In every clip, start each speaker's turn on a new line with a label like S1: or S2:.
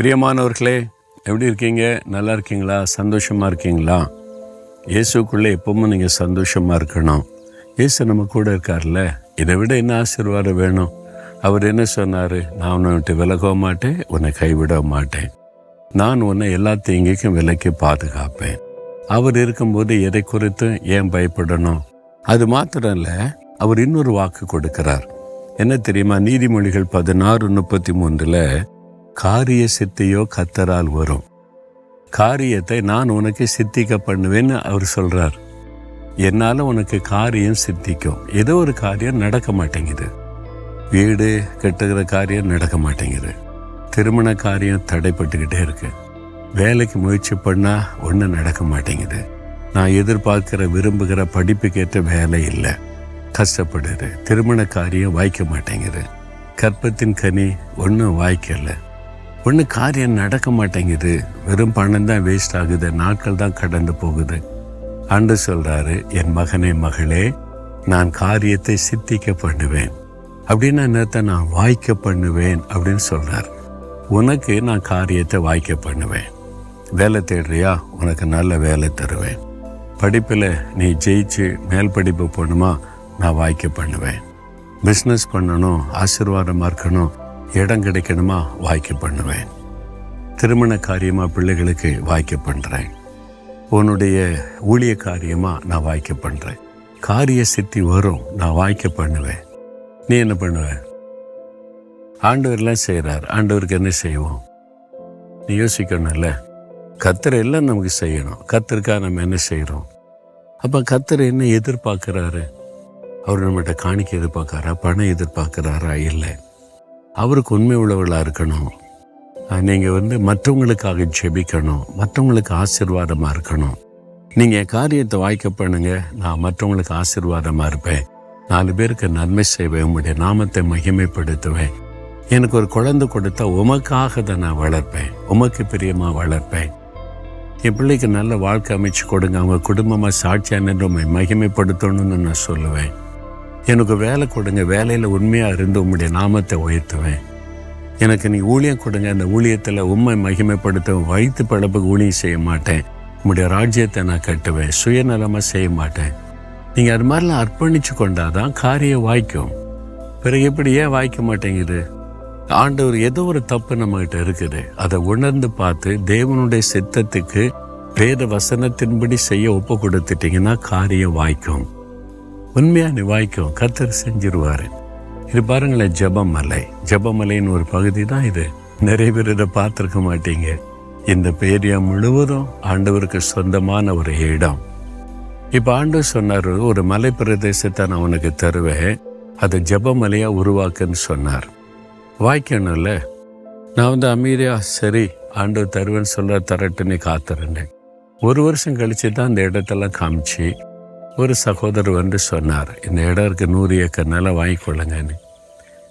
S1: பிரியமானவர்களே எப்படி இருக்கீங்க? நல்லா இருக்கீங்களா? சந்தோஷமாக இருக்கீங்களா? இயேசுக்குள்ளே எப்பவும் நீங்கள் சந்தோஷமாக இருக்கணும். இயேசு நம்ம கூட இருக்கார்ல? இதை விட என்ன ஆசீர்வாதம் வேணும்? அவர் என்ன சொன்னார்? நான் உன்னை விட்டு விலக மாட்டேன் உன்னை கைவிட மாட்டேன். நான் உன்னை எல்லா தீங்கிக்கும் விலைக்கு பாதுகாப்பேன். அவர் இருக்கும்போது எதை குறித்து ஏன் பயப்படணும்? அது மாத்திரம் இல்லை அவர் இன்னொரு வாக்கு கொடுக்கிறார். என்ன தெரியுமா? நீதிமொழிகள் பதினாறு முப்பத்தி மூன்றில் காரிய சித்தியோ கத்தரால் வரும். காரியத்தை நான் உனக்கு சித்திக்க பண்ணுவேன்னு அவர் சொல்றார். என்னால் உனக்கு காரியம் சித்திக்கும். ஏதோ ஒரு காரியம் நடக்க மாட்டேங்குது. வீடு கட்டுகிற காரியம் நடக்க மாட்டேங்குது. திருமண காரியம் தடைப்பட்டுக்கிட்டே இருக்கு. வேலைக்கு முயற்சி பண்ணால் ஒன்றும் நடக்க மாட்டேங்குது. நான் எதிர்பார்க்கிற விரும்புகிற படிப்புக்கேற்ற வேலை இல்லை. கஷ்டப்படுது. திருமண காரியம் வாய்க்க மாட்டேங்குது. கற்பத்தின் கனி ஒன்றும் வாய்க்கலை. ஒன்று காரியம் நடக்க மாட்டேங்குது. வெறும் பணம் தான் வேஸ்ட் ஆகுது. நாட்கள் தான் கடந்து போகுது. அன்று சொல்கிறாரு என் மகனே மகளே நான் காரியத்தை சித்திக்க பண்ணுவேன். அப்படின்னு என்னத்தை? நான் வாய்க்க பண்ணுவேன். அப்படின்னு சொல்கிறார் உனக்கு நான் காரியத்தை வாய்க்க பண்ணுவேன். வேலை தேடுறியா? உனக்கு நல்ல வேலை தருவேன். படிப்பில் நீ ஜெயிச்சு மேல் படிப்பு போகணுமா? நான் வாய்க்க பண்ணுவேன். பிஸ்னஸ் பண்ணணும் ஆசீர்வாதமாக இருக்கணும். இடம் கிடைக்கணுமா? வாய்க்கு பண்ணுவேன். திருமண காரியமாக பிள்ளைகளுக்கு வாய்க்கு பண்ணுறேன் உன்னுடைய ஊழிய காரியமாக நான் வாய்க்க பண்ணுறேன் காரிய சித்தி வரும் நான் வாய்க்க பண்ணுவேன். நீ என்ன பண்ணுவேன் ஆண்டவர்லாம் செய்கிறார் ஆண்டவருக்கு என்ன செய்வோம்? நீ யோசிக்கணும்ல. கத்தர் எல்லாம் நமக்கு செய்யணும். கத்தருக்காக நம்ம என்ன செய்கிறோம் அப்போ கத்தர் என்ன எதிர்பார்க்குறாரு? அவர் நம்மகிட்ட காணிக்க எதிர்பார்க்குறாரா? பணம் எதிர்பார்க்குறாரா? இல்லை. அவருக்கு உண்மை உள்ளவர்களாக இருக்கணும் நீங்கள் வந்து மற்றவங்களுக்காக ஜெபிக்கணும். மற்றவங்களுக்கு ஆசீர்வாதமாக இருக்கணும். நீங்கள் என் காரியத்தை வாய்க்க பண்ணுங்க. நான் மற்றவங்களுக்கு ஆசீர்வாதமாக இருப்பேன். நாலு பேருக்கு நன்மை செய்வேன். உங்களுடைய நாமத்தை மகிமைப்படுத்துவேன். எனக்கு ஒரு குழந்தை கொடுத்தா உமக்காக தான் நான் வளர்ப்பேன். உமக்கு பிரியமாக வளர்ப்பேன். என் பிள்ளைக்கு நல்ல வாழ்க்கை அமைச்சு கொடுங்க. அவங்க குடும்பமாக சாட்சியாக நின்று உண்மை மகிமைப்படுத்தணும்னு நான் சொல்லுவேன். எனக்கு வேலை கொடுங்க வேலையில் உண்மையாக இருந்து உம்முடைய நாமத்தை உயர்த்துவேன். எனக்கு நீ ஊழியம் கொடுங்க அந்த ஊழியத்தில் உண்மை மகிமைப்படுத்த வயிற்று பழப்புக்கு ஊழியம் செய்ய மாட்டேன். உம்முடைய ராஜ்யத்தை நான் கட்டுவேன். சுயநலமாக செய்ய மாட்டேன். நீங்கள் அது மாதிரிலாம் அர்ப்பணிச்சு கொண்டாதான் காரியம் வாய்க்கும். பிறகு எப்படி ஏன் வாய்க்க மாட்டேங்குது? ஆண்டவர் ஏதோ ஒரு தப்பு நம்மகிட்ட இருக்குது. அதை உணர்ந்து பார்த்து தேவனுடைய சித்தத்துக்கு வேத வசனத்தின்படி செய்ய ஒப்பு கொடுத்துட்டீங்கன்னா காரியம் வாய்க்கும். உண்மையாக நீ வாய்க்கும் கத்தர் செஞ்சிருவார். இது பாருங்களேன் ஜபமலை. ஜபமலைன்னு ஒரு பகுதி தான் இது. நிறைய பேர் இதை பார்த்துருக்க மாட்டீங்க. இந்த பேரியா முழுவதும் ஆண்டவருக்கு சொந்தமான ஒரு இடம். இப்போ ஆண்டவர் சொன்னார் ஒரு மலை பிரதேசத்தை நான் உனக்கு தருவேன். அதை ஜபமலையாக உருவாக்குன்னு சொன்னார். வாய்க்கணும்ல நான் வந்து அமைதியாக சரி ஆண்டவர் தருவேன்னு சொல்ல தரட்டுன்னு காத்திருந்தேன். ஒரு வருஷம் கழித்து தான் அந்த இடத்தெல்லாம் காமிச்சு ஒரு சகோதரர் வந்து சொன்னார் இந்த இடம் இருக்குது நூறு ஏக்கர் நிலம் வாங்கிக்கொள்ளுங்கன்னு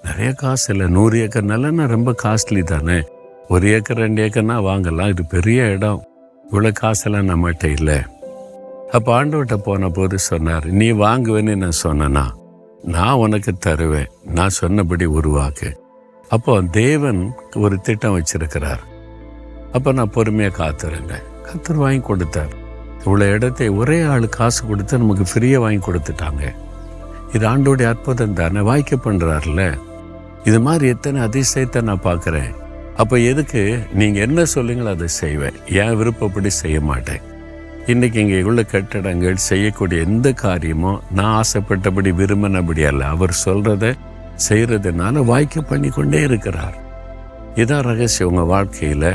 S1: நிறைய காசு இல்லை நூறு ஏக்கர் நிலம்னா ரொம்ப காஸ்ட்லி தானே. ஒரு ஏக்கர் ரெண்டு ஏக்கர்னா வாங்கலாம் இது பெரிய இடம். இவ்வளோ காசெல்லாம் நம்மகிட்ட இல்லை. அப்போ ஆண்டவர்கிட்ட போன போது சொன்னார் நீ வாங்குவேன்னு நான் சொன்னேனா? நான் உனக்கு தருவேன். நான் சொன்னபடி உருவாக்கு. அப்போ தேவன் ஒரு திட்டம் வச்சிருக்கிறார். அப்போ நான் பொறுமையாக காத்திருந்தேன். கத்தர் வாங்கி கொடுத்தார். இவ்வளோ இடத்தை ஒரே ஆள் காசு கொடுத்து நமக்கு ஃப்ரீயாக வாங்கி கொடுத்துட்டாங்க. இது ஆண்டோடைய அற்புதம் தானே? வாய்க்க பண்ணுறாருல இது மாதிரி எத்தனை அதிசயத்தை நான் பார்க்குறேன். அப்போ எதுக்கு? நீங்கள் என்ன சொல்லுங்களோ அதை செய்வேன். என் விருப்பப்படி செய்ய மாட்டேன்? இன்றைக்கி இங்கே உள்ள கட்டடங்கள் செய்யக்கூடிய எந்த காரியமும் நான் ஆசைப்பட்டபடி விரும்பினபடி அல்ல. அவர் சொல்கிறத செய்கிறதுனால வாய்க்க பண்ணி கொண்டே இருக்கிறார். இதான் ரகசியம் உங்கள் வாழ்க்கையில்.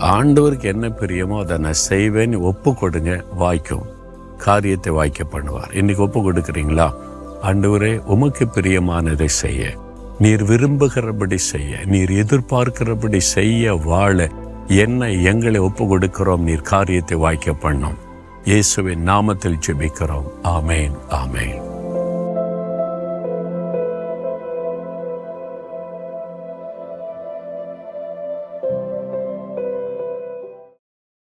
S1: ஆண்டவருக்கு என்ன பிரியமோ அதை நான் செய்வேன்னு ஒப்பு கொடுங்க வாய்க்கும். காரியத்தை வாய்க்க பண்ணுவார். இன்னைக்கு ஒப்பு கொடுக்குறீங்களா? ஆண்டவரே உமக்கு பிரியமானதை செய்ய. நீர் விரும்புகிறபடி செய்ய. நீர் எதிர்பார்க்கிறபடி செய்ய வாழ. என்ன எங்களை ஒப்பு கொடுக்கிறோம். நீர் காரியத்தை வாய்க்க பண்ணோம். இயேசுவின் நாமத்தில் ஜெபிக்கிறோம். ஆமேன் ஆமேன்.